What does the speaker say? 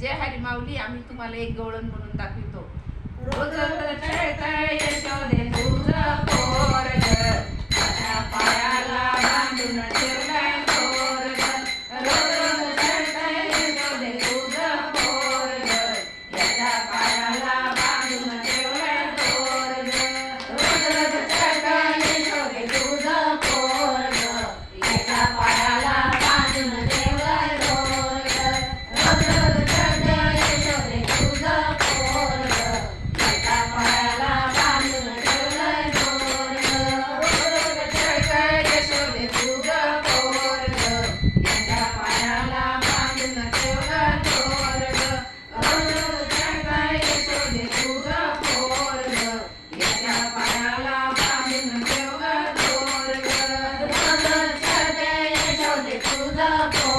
जे हरी माऊली आम्ही तुम्हाला एक गवळण म्हणून दाखवितो. रोज खेळता to the bone.